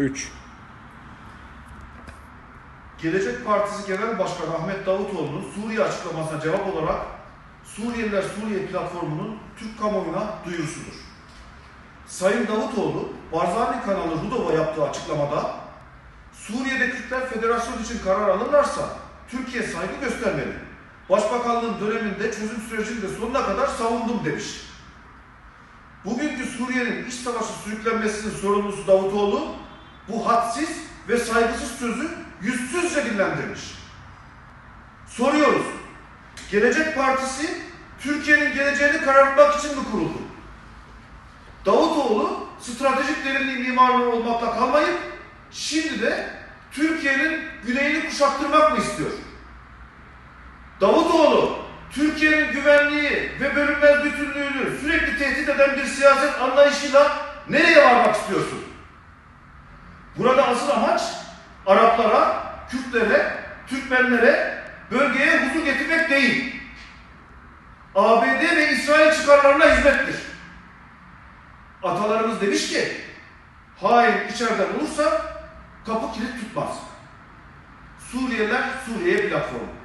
3. Gelecek Partisi Genel Başkanı Ahmet Davutoğlu'nun Suriye açıklamasına cevap olarak Suriyeliler Suriye platformunun Türk kamuoyuna duyurusudur. Sayın Davutoğlu, Barzani kanalı Rudov'a yaptığı açıklamada Suriye'de Kürtler Federasyon için karar alırlarsa Türkiye saygı göstermeli. Başbakanlığın döneminde çözüm sürecini de sonuna kadar savundum demiş. Bugünkü Suriye'nin iç savaşı sürüklenmesinin sorumlusu Davutoğlu bu hadsiz ve saygısız sözü yüzsüzce dillendirmiş. Soruyoruz. Gelecek Partisi Türkiye'nin geleceğini karartmak için mi kuruldu? Davutoğlu stratejik derinliği mimarı olmakla kalmayıp şimdi de Türkiye'nin güneyini kuşattırmak mı istiyor? Davutoğlu Türkiye'nin güvenliği ve bölünmez bütünlüğünü sürekli tehdit eden bir siyaset anlayışıyla nereye varmak istiyorsun? Burada asıl amaç Araplara, Kürtlere, Türkmenlere, bölgeye huzur getirmek değil. ABD ve İsrail çıkarlarına hizmettir. Atalarımız demiş ki, hain içeriden olursa kapı kilit tutmaz. Suriyeliler Suriye'ye platform.